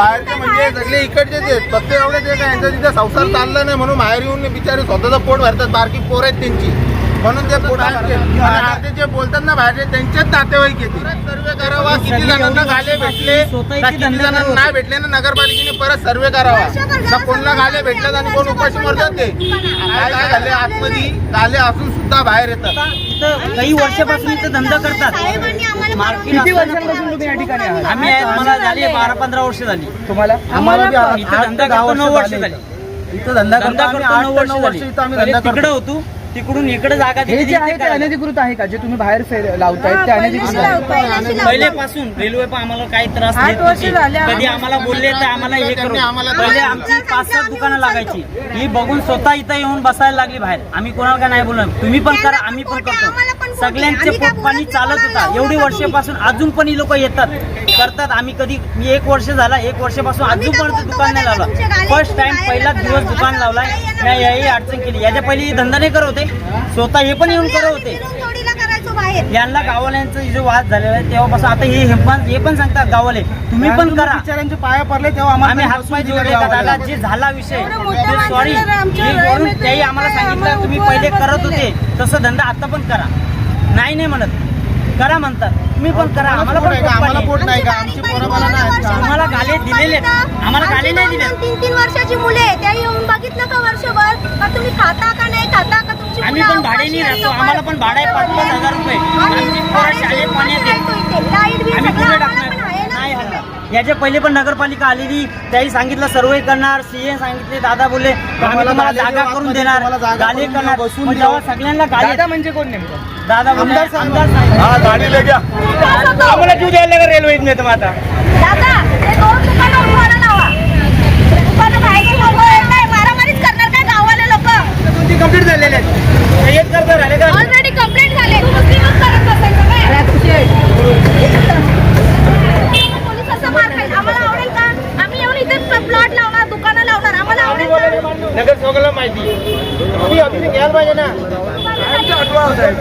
बाहेरचे म्हणजे सगळे इकडचेच आहेत फक्त एवढे आहे काय यांचा तिथे संसार चालला नाही म्हणून बाहेर येऊन बिचारे स्वतःचं पोट भरतात. बारकी पोर आहेत त्यांची. म्हणून ते आता जे बोलतात ना बाहेरचे त्यांचेच नातेवाईक येते सर्वे करावा किती जणांना गाले भेटले किती जणांना नाही भेटले ना नगरपालिकेने परत सर्वे करावा. ना कोणाला गाले भेटतात आणि कोण उपाशी मरतात ते? काय झाले आतमध्ये? गाले असून सुद्धा बाहेर येतात. काही वर्षापासून इथं धंदा करतात. किती वर्षांपासून तुम्ही या ठिकाणी आहात. आम्ही आहेत मला झाली बारा पंधरा वर्ष झाली. तुम्हाला आम्हाला धंदा करतो नऊ वर्ष झाली. इथं धंदा धंदा करतो नऊ वर्ष झाली. तिकडे होतो. तिकडून इकडे जागा हे दिली जे आहे ते अनधिकृत आहे का? जे तुम्ही बाहेर फेर- लावतायत ते अनधिकृत आहे. पहिलेपासून रेल्वे पण आम्हाला काही त्रास आठ देत वर्ष नव्हती. झाले कधी आम्हाला बोलले तर आम्हाला हे करू. आम्हाला पहिले. आमची पाच सात दुकानं लागायची. ही बघून स्वतः इथं येऊन बसायला लागली बाहेर. आम्ही कोणाला काय नाही बोललो तुम्ही पण करा आम्ही पण करतो. सगळ्यांचे पाणी चालत होता. एवढी वर्षापासून अजून पण ही लोक येतात. करतात. आम्ही कधी मी एक वर्ष झाला एक वर्षापासून अजूनपर्यंत दुकान नाही लावलं. फर्स्ट टाइम पहिला दिवस. दुकान लावलाय. नाही याही अडचण केली. याच्या पहिले हे धंदा नाही करत होते. स्वतः हे पण येऊन करत होते. फिरून करायचो बाहेर. यांना गावाल्यांचा जो वाद झालेला आहे तेव्हापासून आता हे हे पण हे पण सांगतात गावाले तुम्ही पण करा. बिचाऱ्यांचे पाया पडले तेव्हा आम्हाला आम्ही हातपाय दादा. जे झाला विषय सॉरी मी त्याही आम्हाला सांगितलं तुम्ही पहिले करत. होते. तसं धंदा आता पण करा. नाही नाही म्हणत करा म्हणतात तुम्ही पण करा आम्हाला पण आम्हाला पोट नाही का आमची पोरं मला नाही? आम्हाला गाले दिलेले आहेत. आम्हाला गाले नाही दिले. तीन तीन वर्षाची मुले आहे. त्या येऊन बघितलं का वर्षभर का तुम्ही खाता का नाही खाता का तुमची आम्ही पण भाड्याने राहतो. आम्हाला पण भाडं आहे, पाच पाच हजार रुपये. आमची पोरं शाळेत पाण्यात. लाइट बिल आम्ही सगळं पुढे आम्हाला पण आहे टाकणार ना. याच्या पहिले पण नगरपालिका आलेली त्याही सांगितलं सर्वे करणार सीए सांगितले दादा बोलले आम्ही तुम्हाला जागा करून देणार गाले करून करणार. बसून. जेव्हा सगळ्यांना गाले दादा म्हणजे कोण नेमकं? दादा आमदार साहेब. आमदार साहेब. हा गाडी ले गया आम्हाला जीव द्यायला रेल्वे आता दादा, ते दोन दुकानं उभारा लावा. दुकानं बाहेरची लोकं येत नाही, मारामारीच करणार काय गाववाले लोकं? तुमची कंप्लीट झालेले आहेत हे एक करता झाले का Already complaint झाले. मुस्लिमच करत बसायचं काय? पोलीस असं मार खाईल. आम्हाला आवडेल का? आम्ही येऊन इथे प्लॉट लावणार दुकानं लावणार आम्हाला आवडेल का? नगर सगळं माहिती तुम्ही ऑफिस घ्यायला पाहिजे ना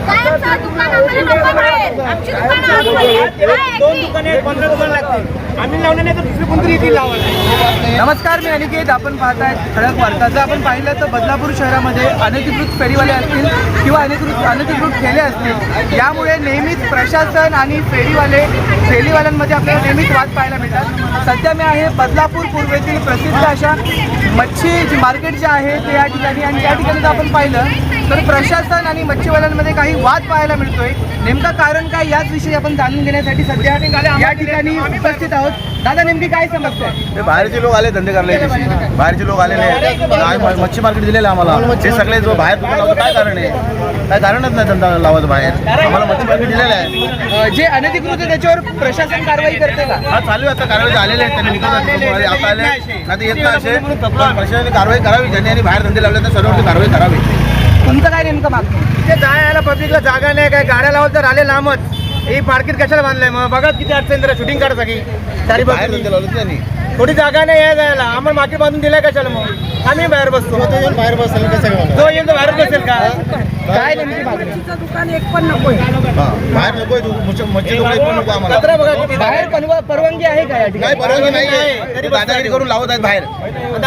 कायमचं दुकान आम्हाला नको बाहेर. आमची दुकानं आतमध्ये आहेत. काय दोन? दुकाने आहेत पंधरा दुकान लागते आम्ही लावले नाही तर दुसरी कोणतरी येतील लावायला. नमस्कार मी अनिकेत. आपण पाहताय ठळक वार्ता. जर आपण पाहिलं तर बदलापूर शहरामध्ये अनधिकृत फेरीवाले असतील किंवा अनधिकृत अनधिकृत ठेले असतील. यामुळे नेहमीच प्रशासन आणि फेरीवाले फेरीवाल्यांमध्ये आपल्याला नेहमीच वाद पाहायला मिळतात. सध्या मी आहे बदलापूर पूर्वेतील प्रसिद्ध अशा मच्छी जी मार्केट जे आहे ते या ठिकाणी आणि या ठिकाणी जर आपण पाहिलं तर प्रशासन आणि मच्छीवाल्यांमध्ये काही वाद पाहायला मिळतोय. नेमकं कारण काय याच विषयी आपण जाणून घेण्यासाठी सध्या या ठिकाणी उपस्थित आहोत. दादा नेमकी काय समस्या आहे ते बाहेरचे लोक आले धंदे करायला याच्याशी. बाहेरचे लोक आलेले आहेत. आम्ही मच्छी मार्केट दिलेलं आहे आम्हाला. हे सगळे जो बाहेर दुकान लावतो काय कारण आहे? काय कारणच नाही धंदा लावायचं बाहेर. आम्हाला मच्छी मार्केट दिलेलं आहे. अ, जे अनधिकृत आहे त्याच्यावर प्रशासन कारवाई करते का? हा चालू आहे आता. कारवाई आलेले आहेत त्यांनी निघत आता आले. नाही येत नाही असे. पण प्रशासनाने कारवाई करावी. ज्यांनी यांनी बाहेर धंदे लावले तर सर्वांची कारवाई करावी. तुमचं काय नेमकं मागणं? इथे जायला पब्लिकला जागा नाही काय गाड्या लावत तर आले लांबच. ही मार्केट कशाला बांधलंय? मग बघा किती अडचण जरा शूटिंग बाहेर बाजूनी. धंदे लावले त्यांनी थोडी जागा नाही आहे जायला. आम्हाला मार्केट बांधून दिलाय कशाला मग? आम्ही बाहेर बसतो. बाहेर बसले कसं तो येईल तो बाहेर बसेल का? काय नेमकी मागणी? बाहेर नको तू. मच्छी लोक पण नको आम्हाला. कचरा बघा किती बाहेर परवानगी आहे का या नाही ठिकाणी परवानगी नाही नाही, आहे तरी ते दादागिरी करून लावत आहेत बाहेर.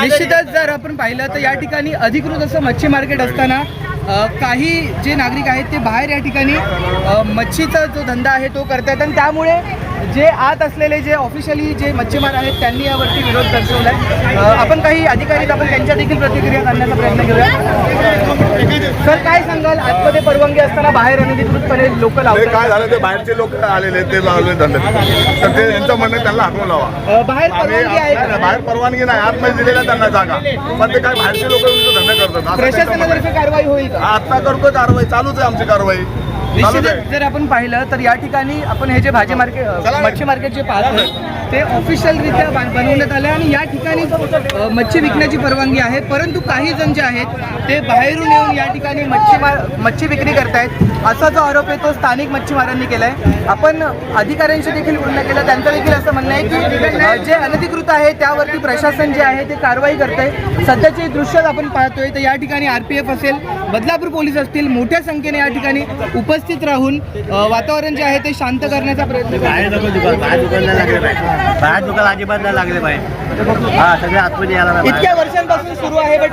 निश्चितच जर आपण पाहिलं तर या ठिकाणी अधिकृत असं मच्छी मार्केट असताना काही जे नागरिक आहेत ते बाहेर या ठिकाणी मच्छीचा जो धंदा आहे तो करतायत आणि त्यामुळे जे आत असलेले जे ऑफिशियली जे मच्छीमार आहेत त्यांनी यावरती विरोध दर्शवला आहे आपण काही अधिकारी आपण त्यांच्या देखील प्रतिक्रिया करण्याचा प्रयत्न करूया. सर काय सांगाल? आतमध्ये परवानगी असताना बाहेर अनधिकृतपणे लोक लावतात. काय झालं? ते बाहेरचे लोक आलेले ते लावले धंदे. तर ते यांचं म्हणणं त्यांना हाकून लावा. बाहेर परवानगी आहे? बाहेर परवानगी नाही. आतमध्ये दिलेल्या त्यांना जागा. पण ते काय बाहेरचे लोक धंदे करतात. प्रशासनातर्फे कारवाई होईल का आता करतोय कारवाई चालूच आहे आमची कारवाई निश्चितच आहे जर आपण पाहिलं तर या ठिकाणी आपण हे जे भाजी मार्केट मच्छी मार्केट जे पाहतो ते ऑफिशियलरित्या बनवण्यात आलं आणि या ठिकाणी मच्छी विकण्याची परवानगी आहे. परंतु काही जण जे आहेत ते बाहेरून येऊन या ठिकाणी मच्छी मच्छी विक्री करतायत. असा जो आरोप आहे तो स्थानिक मच्छीमारांनी केला आहे आपण अधिकाऱ्यांशी देखील बोलणं केलं. त्यांचं देखील असं म्हणणं आहे की जे अनधिकृत आहे त्यावरती प्रशासन जे आहे ते कारवाई करते सध्याचे दृश्य आपण पाहतोय तर या ठिकाणी आर पी एफ असेल बदलापूर पोलीस असतील मोठ्या संख्येने या ठिकाणी उपस्थित व्यवस्थित राहून वातावरण जे आहे ते शांत करण्याचा प्रयत्न बाहेर दुकान लागले अजिबात नाही पाहिजे. हा सगळे आतमध्ये यायला इतक्या वर्षांपासून सुरू आहे बट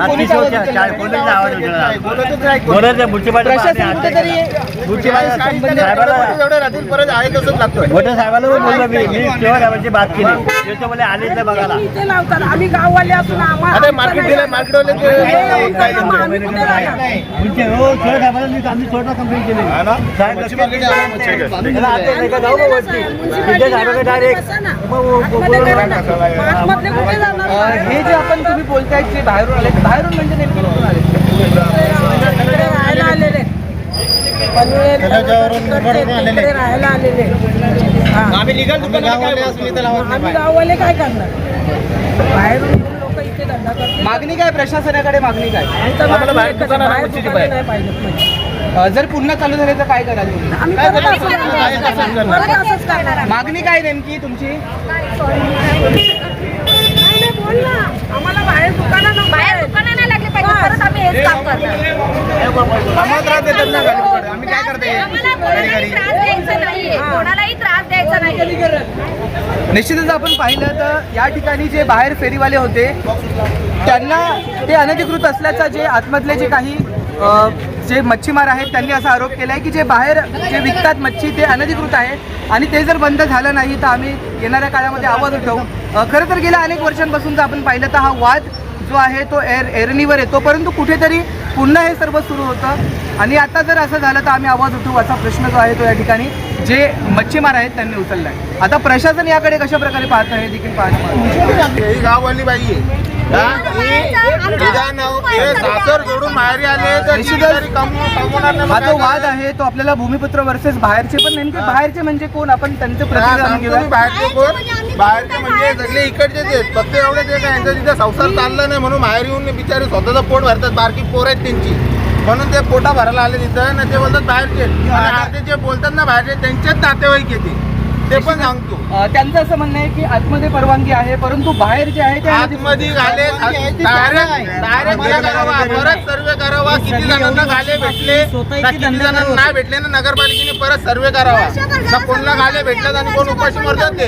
मोठ्या साहेबाला पण बोललो मी मी तेव्हा साहेबांची बात केली. ते तर बोले आलेच नाही बघायला. इथे लावतात आम्ही गाववाले असून आम्हाला अरे मार्केट दिलं मार्केटवाले आम्ही कुठे राहणार? हो कंप्लेंट केली ना. हे जे आपण तुम्ही बोलतायत जे बाहेरून आले. बाहेरून म्हणजे नेमके कुठून आले? इकडे राहायला आलेले. हा. आम्ही लिगल दुकानात असली तर लावत आम्ही गाववाले काय करणार? बाहेरून लोक इथे धंदा करतात. मागणी काय? प्रशासनाकडे मागणी काय? आम्हाला बाहेर दुकानाला मच्छीची दुकानं जर पुन्हा चालू झाले तर काय कराल तुम्ही? आम्ही परत असंच करणार. परत असंच करणार मागणी काय नेमकी तुमची? नाही, नाही, बोल ना. आम्हाला बाहेर दुकानं नको बाहेर आहेत. दुकानं नाही लागले पाहिजे परत आम्ही हेच काम करणार. आम्हाला त्रास देतात ना गाडीकडे आम्ही काय करते आम्हाला कोणालाही त्रास द्यायचा नाहीये कोणालाही त्रास द्यायचा नाही. निश्चितच आपण पाहिलं तर या ठिकाणी जे बाहेर फेरीवाले होते त्यांना ते अनधिकृत असल्याचा जे आतमधले जे काही अ, जे मच्छीमार आहेत त्यांनी असा आरोप केला आहे की जे बाहेर जे विकतात मच्छी ते अनधिकृत आहे आणि ते जर बंद झालं नाही तर आम्ही येणाऱ्या काळामध्ये आवाज उठवू. खरं तर गेल्या अनेक वर्षांपासून जर आपण पाहिलं तर हा वाद जो आहे तो एर एरणीवर येतो. परंतु कुठेतरी पुन्हा हे सर्व सुरू होतं. आणि आता जर असं झालं तर आम्ही आवाज उठवू असा प्रश्न जो आहे तो या ठिकाणी जे मच्छीमार आहेत त्यांनी उचलला आहे आता प्रशासन याकडे कशा प्रकारे पाहतं हे देखील पाहणं ही गाववाली बाई आहे. सासर माहेरी आले तर हा जो काय वाद आहे तो आपल्याला भूमिपुत्र वर्सेस बाहेरचे पण नेमके बाहेरचे म्हणजे कोण? आपण त्यांचे प्रतिनिधी बाहेरचे कोण? बाहेरचे म्हणजे सगळे इकडचेच आहेत फक्त एवढेच आहे का यांचा तिथे संसार चालला नाही म्हणून बाहेर येऊन बिचारे स्वतःचं पोट भरतात बारकी पोर आहेत त्यांची. म्हणून ते पोटा भरायला आले तिथं ना ते बोलतात बाहेरचे अर्धे जे बोलतात ना बाहेरचे त्यांचेच नातेवाईक येते ते पण सांगतो. त्यांचं असं म्हणणं आहे की आतमध्ये परवानगी आहे परंतु बाहेर जे आहे ते आतमध्ये घाले करावा परत सर्वे करावा. किती जणांना घाले भेटले ना किती जणांना नाही भेटले ना नगरपालिकेने परत सर्वे करावा. ना कोणला घाले भेटतात आणि कोण उपाशी मरतात ते.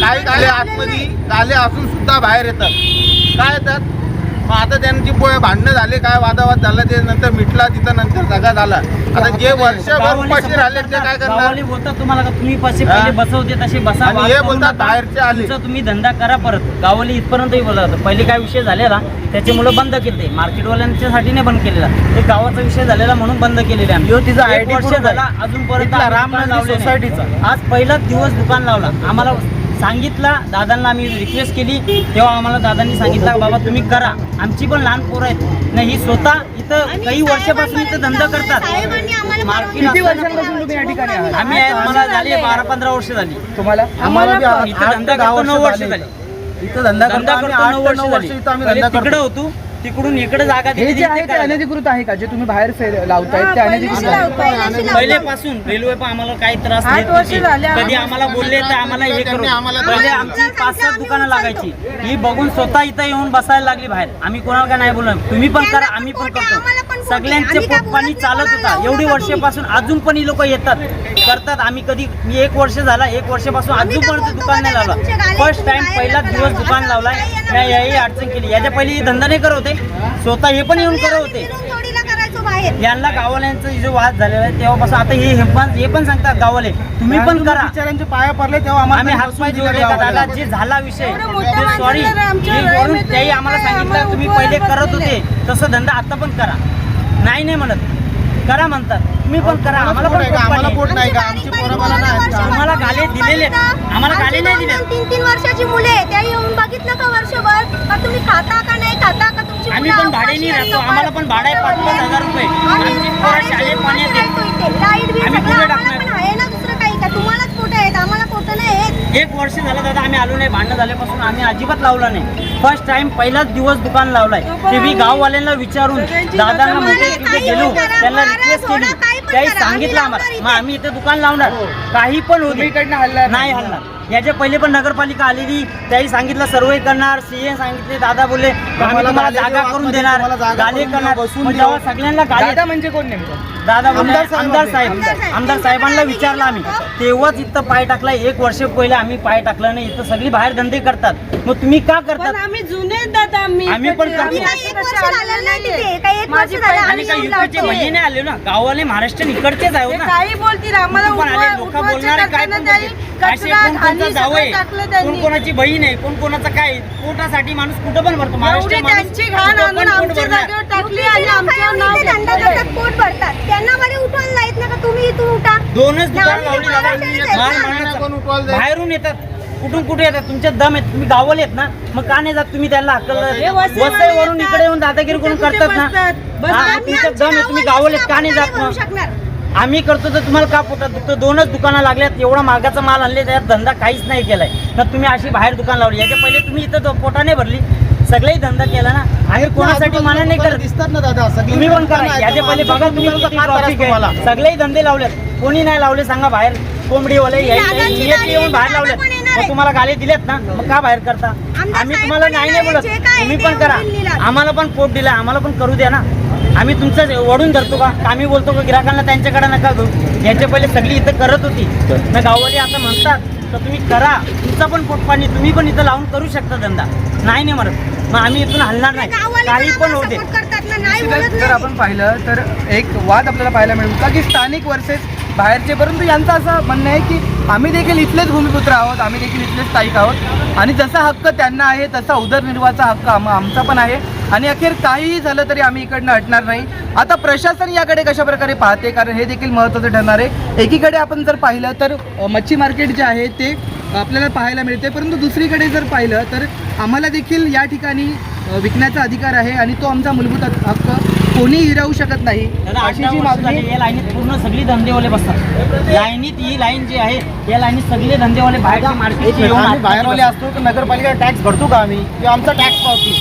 काही घाले आतमध्ये घाले असून सुद्धा बाहेर येतात. काय येतात? मग आता त्यांची पोय भांडणं झाले काय वादावाद झाला ते नंतर मिटला तिथं नंतर सगळा झाला आता जे वर्षभर उपाशी राहिले ते काय करणार गावाले बोलतात तुम्हाला का तुम्ही पैसे? पहिले बसवते तसे बसा आणि वाद हे करू बोलतात नका. बाहेरचे आले. तुमचा तुम्ही धंदा करा परत गावाले इथपर्यंतही बोलत पहिले काय विषय झालेला त्याच्यामुळे बंद केले मार्केटवाल्यांच्यासाठी नाही बंद केलेला ते गावाचा विषय झालेला म्हणून बंद केलेले आम्ही तिचा एक ID वर्ष. झाला अजूनपर्यंत इथला आम्ही रामनगरी दुकान लावले नाही. सोसायटीचा. आज पहिलाच दिवस दुकान लावला आम्हाला सांगितला दादांना आम्ही रिक्वेस्ट केली तेव्हा आम्हाला दादांनी सांगितलं का बाबा तुम्ही करा. आमची पण लहान पोरं आहेत. नाही ही स्वतः इथं काही वर्षापासून इथं धंदा करतात. मार्केट आम्ही आहे मला झाली बारा पंधरा वर्ष झाली. तुम्हाला आम्हाला इथं धंदा करतो वर्ष नऊ वर्ष झाली. इथं धंदा करतो नऊ ते वर्ष झाली. इथं आम्ही पहिले धंदा तिकडे करतो होतो. तिकडून इकडे जागा हे जे आहे ते. अनधिकृत आहे का जे तुम्ही बाहेर फेर लावतायत ते अनधिकृत आहे लावतो. पहिलेपासून रेल्वे पण आम्हाला काही त्रास देत नव्हती. कधी आम्हाला. बोलले तर आम्हाला हे करू पहिले. आमची पाच सात दुकानं लागायची ही बघून स्वतः इथं येऊन बसायला लागली बाहेर आम्ही कोणाला काय नाही बोलणार तुम्ही पण करा आम्ही पण करतो सगळ्यांचे पोट पाणी चालत होता. एवढी वर्षापासून अजून पण ही लोक येतात. करतात आम्ही कधी मी एक वर्ष झाला एक वर्षापासून अजूनपर्यंत दुकान नाही लावला. फर्स्ट टाइम पहिलाच दिवस दुकान लावलाय. मी याही अडचण केली. याच्या पहिले हे धंदा नाही करत होते. स्वतः हे पण येऊन करत होते. यांना गाववाल्यांचा जो वाद झालेला आहे तेव्हापासून आता हे हे पण हे पण सांगतात गाववाले तुम्ही पण करा. बिचाऱ्यांचे पाया पडले तेव्हा आम्ही हातपाय जोडले गावाला. दादा? जे झाला विषय सॉरी त्याही आम्हाला सांगितलं तुम्ही पहिले करत. होते तसं धंदा आता पण करा. नाही नाही म्हणत. करा म्हणतात. तुम्ही पण करा. आम्हाला पण आम्हाला पाणी पोट आहे. नाही का? आमची पोरं मला नाही आहेत का? आम्हाला गाले दिलेले आहेत. आम्हाला गाले नाही दिले तीन तीन वर्षाची मुले त्या येऊन बघितलं का वर्षभर? का तुम्ही खाता का नाही? खाता का तुमची आम्ही मुलं? पण भाड्याने उपाशी राहतो. आम्हाला पण भाडं आहे पाच पाच हजार रुपये. आम्ही आमची पोरं भाड्याने शाळेत राहतो पाण्यात आहेत. इथे. लाइट बिल आम्ही सगळं कुठे आम्हाला टाकणार? पण आहे ना दुसरं काही का तुम्हालाच पोटं आहेत आम्हाला पोटं नाही आहेत एक वर्ष झालं दादा आम्ही आलो नाही भांडण झाल्यापासून आम्ही अजिबात लावला नाही. फर्स्ट टाइम पहिलाच दिवस दुकान लावलाय. ते मी गाववाल्यांना विचारून दादांना म्हणते तिथे गेलो त्यांना रिक्वेस्ट केली. त्याही सांगितलं आम्हाला. मग आम्ही इथे दुकान लावणार. काही पण होते नाही हल्ला याच्या पहिले पण नगरपालिका आलेली. त्याही सांगितलं सर्वे करणार सीए सांगितले दादा बोलले आम्ही तुम्हाला जागा करून देणार गाले करणार. बसून. जेव्हा सगळ्यांना गाले म्हणजे कोण नेमकं? दादा बोलले, आमदार साहेब आमदार साहेबांना विचारलं आम्ही. तेव्हाच इथं पाय टाकला एक वर्ष पहिले आम्ही पाय टाकलं नाही इथं सगळी बाहेर धंदे करतात. मग तुम्ही का पण करतात आम्ही जुने दादा आम्ही आम्ही पण करतो. आम्ही काही एक वर्ष झालेलं नाही तिथे. काही एक वर्ष माझी झालं बहीण आणि आम्ही काही येऊन युकेचे लावतोय. महिने आले ना गावाले महाराष्ट्र इकडचेच आहे ते ना. काही बोलतील आम्हाला पण आले उठवा- लोक उठवायचे बोलणारे काय करताना पण त्यांनी बोलतील. असे कचरा कोण कोणचा सगळं आहे टाकलं कोण त्यांनी कोणाची बहीण आहे कोण कोणाचं काय आहे? पोटासाठी माणूस कुठं पण भरतो? महाराष्ट्र एवढी माणूस त्यांची घाण कुठं आणून पण पोट आमच्या भरणार. जागेवर टाकली आणि लोक आमचं नाव पोट भरतात? त्यांना बरे उठवायला ना का? तुम्ही इथून उठा. दोनच दुकान लावली. आहेत. माल? बाहेरून येतात. कुठून कुठे येतात? तुमच्या दम आहेत. तुम्ही गावाला येत ना? मग का नाही जात तुम्ही त्याला हे वसईवाले वसईवरून येतात. इकडे येऊन दादागिरी करून कुठे करतात ना? बसतात. बसतात. हा, आम्ही तुमच्या आमच्या दम आहे तुम्ही गावाला येत. का नाही जात शकणार. आम्ही करतो तर तुम्हाला का पोटात दुखतं? दोनच दुकानं लागल्यात एवढा महागाचा माल आणले त्यात धंदा काहीच नाही केलाय. तर तुम्ही अशी बाहेर दुकान लावली. याच्या पहिले तुम्ही इथं तो पोटाने भरली. सगळेही धंदा केला ना? आम्ही कोणासाठी माना नाही करत? दिसतात ना दादा. सगळी तुम्ही पण करा. याच्या पहिले बघा तुम्ही. सगळेही धंदे लावलेत. कोणी नाही लावले सांगा बाहेर. कोंबडीवाले येऊन बाहेर लावलेत. मग. तुम्हाला गाले दिलेत ना? मग का बाहेर करता? आम्ही तुम्हाला नाही नाही. बोलत. तुम्ही पण करा. आम्हाला पण पोट दिला आम्हाला पण करू द्या ना. आम्ही तुमचं वडून धरतो का? का आम्ही बोलतो का गिराकांना त्यांच्याकडे नका घेऊ? याच्या पहिले सगळी इथं करत होती. ना गाववाले आता म्हणतात तर तुम्ही करा. तुमचा पण पोटपाणी तुम्ही पण इथं लावून करू शकता धंदा. नाही नाही म्हणत. मग आम्ही इथून हलणार नाही. काही पण होते जर आपण पाहिलं तर एक वाद आपल्याला पाहायला मिळेल का की स्थानिक वर्सेस बाहेरचे परंतु यांचं असं म्हणणं आहे की आम्ही देखील इथलेच भूमिपुत्र आहोत आम्ही देखील इथलेच स्थायिक आहोत. आणि जसा हक्क त्यांना आहे तसा उदरनिर्वाहाचा हक्क आम आमचा पण आहे. आणि अखेर काहीही झालं तरी आम्ही इकडनं हटणार नाही. आता प्रशासन याकडे कशा प्रकारे पाहते? कारण हे देखील महत्त्वाचं ठरणार आहे. एकीकडे आपण जर पाहिलं तर मच्छी मार्केट जे आहे ते आपल्याला पाहायला मिळते परंतु दुसरीकडे जर पाहिलं तर आम्हाला देखील या ठिकाणी विकण्याचा अधिकार आहे. आणि तो आमचा मूलभूत हक्क कोणी हिरावू शकत नाही. अशी जी मागणी या लाईनीत पूर्ण सगळी धंदेवाले बसतात. लाईनीत ही लाईन जी आहे या लाईनीत सगळे धंदेवाले आम्ही आतमध्ये बाहेरवाले. असतो तर नगरपालिका टॅक्स भरतो का आम्ही? किंवा आमचा टॅक्स पावती.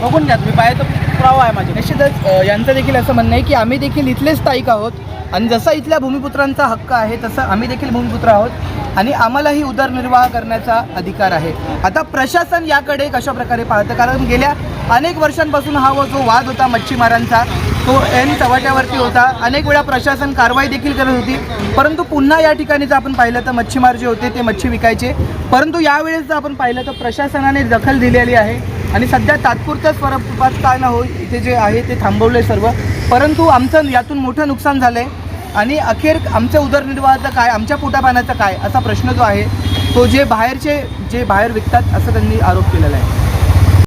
बघून घ्या तुम्ही बाहेर पुरावा आहे माझे निश्चितच यांचं देखील असं म्हणणं आहे की आम्ही देखील इथलेच स्थायिक आहोत. आणि जसा इथल्या भूमिपुत्रांचा हक्क आहे तसं आम्ही देखील भूमिपुत्र आहोत आणि आम्हालाही उदरनिर्वाह करण्याचा अधिकार आहे. आता प्रशासन याकडे कशा प्रकारे पाहतं? कारण गेल्या अनेक वर्षांपासून हा व जो वाद होता मच्छीमारांचा तो ऐन चव्हाट्यावरती होता. अनेक वेळा प्रशासन कारवाई देखील करत होती. परंतु पुन्हा या ठिकाणी जर आपण पाहिलं तर मच्छीमार जे होते ते मच्छी विकायचे. परंतु यावेळेस जर आपण पाहिलं तर प्रशासनाने दखल दिलेली आहे. आणि सध्या तात्पुरत्या स्वरूपात काय ना होईल इथे जे आहे ते थांबवलं सर्व. परंतु आमचं यातून मोठं नुकसान झालं आहे आणि अखेर आमच्या उदरनिर्वाहाचं काय आमच्या पोटापाण्याचं काय असा प्रश्न जो आहे तो जे बाहेरचे जे बाहेर विकतात असं त्यांनी आरोप केलेला आहे.